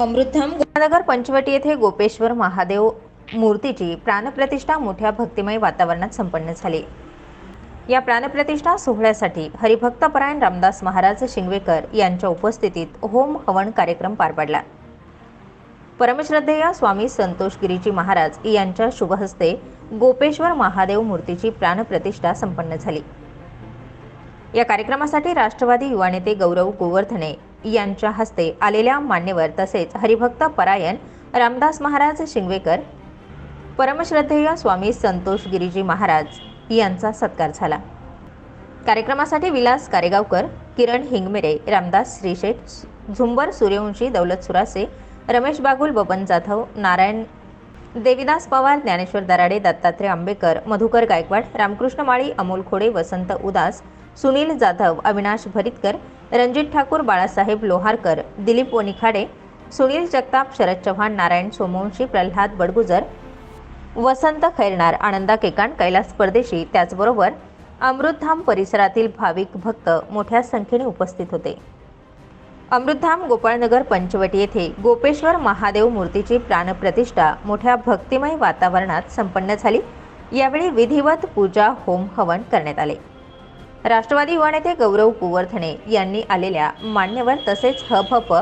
अमृतधाम गोपानगर पंचवटी येथे गोपेश्वर महादेव मूर्तीची प्राणप्रतिष्ठा मोठ्या भक्तिमय वातावरणात संपन्न झाली. या प्राणप्रतिष्ठा सोहळ्यासाठी हरिभक्तपरायण रामदास महाराज शिंगवेकर यांच्या उपस्थितीत होम हवन कार्यक्रम पार पडला. परमश्रद्धेय स्वामी संतोष गिरीजी महाराज यांच्या शुभहस्ते गोपेश्वर महादेव मूर्तीची प्राणप्रतिष्ठा संपन्न झाली. या कार्यक्रमासाठी राष्ट्रवादी युवा नेते गौरव गोवर्धने यांच्या हस्ते आलेल्या मान्यवर तसेच हरिभक्त परायण रामदास महाराज शिंगवेकर परमश्रद्धेय स्वामी संतोष गिरीजी महाराज यांचा सत्कार झाला. कार्यक्रमासाठी विलास कारेगावकर किरण हिंगमिरे रामदास श्रीशेठ झुंबर सूर्यवंशी दौलत सुरासे रमेश बागुल बबन जाधव नारायण देविदास पवार ज्ञानेश्वर दराडे दत्तात्रय आंबेकर मधुकर गायकवाड रामकृष्ण माळी अमोल खोडे वसंत उदास सुनील जाधव अविनाश भरितकर रणजित ठाकूर बाळासाहेब लोहारकर दिलीप वनिखाडे सुनील जगताप शरद चव्हाण नारायण सोमवंशी प्रल्हाद बडगुजर वसंत खैरनार आनंदा केकांड कैलास परदेशी त्याचबरोबर अमृतधाम परिसरातील भाविक भक्त मोठ्या संख्येने उपस्थित होते. अमृतधाम गोपाळनगर पंचवटी येथे गोपेश्वर महादेव मूर्तीची प्राणप्रतिष्ठा मोठ्या भक्तिमय वातावरणात संपन्न झाली. यावेळी विधिवत पूजा होम हवन करण्यात आले. राष्ट्रवादी युवा नेते गौरव कुवर्धने यांनी आलेल्या मान्यवर तसेच हभप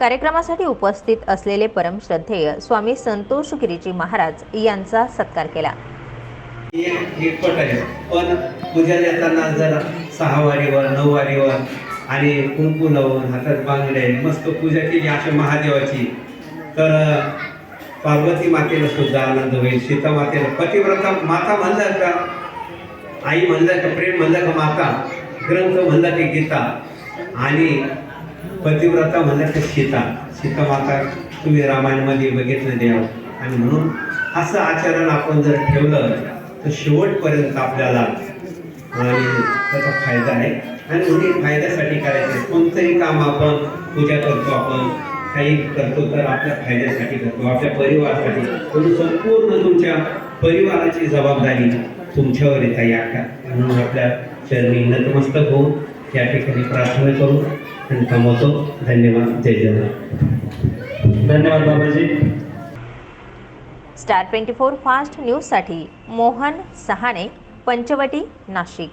कार्यक्रमासाठी उपस्थित असलेले परमश्रद्धेय स्वामी संतोष गिरीजी महाराज यांचा सत्कार केला. एक पट आहे. पण पूजा देताना जर सहा वारीवर नऊ वारीवर आणि कुंकू लावून हातात बांगडे मस्त पूजा केली अशा महादेवाची. तर पार्वती मातेला सुद्धा आनंद होईल. सीता मातेला पतिव्रता माता म्हणलं का? आई म्हणलं का प्रेम म्हणलं का माता? ग्रंथ म्हणलं की गीता? आणि पतिव्रता म्हणलं की सीता? सीता माता तुम्ही रामायणमध्ये बघितलं देव. आणि म्हणून असं आचरण आपण जर ठेवलं तर शेवटपर्यंत आपल्याला आणि त्याचा फायदा आहे. आणि म्हणून फायद्यासाठी करायचं कोणतंही काम आपण पूजा करतो आपण काही करतो तर आपल्या फायद्यासाठी करतो. आपल्या परिवारासाठी. म्हणून संपूर्ण तुमच्या परिवाराची जबाबदारी तुमच्यावर येता या म्हणून आपल्या चरणी नतमस्तक होऊन या ठिकाणी प्रार्थना करू आणि थांबवतो. धन्यवाद. जय जगन्नाथ धन्यवाद बाबाजी. स्टार ट्वेंटी फोर फास्ट न्यूजसाठी मोहन सहाणे पंचवटी नाशिक.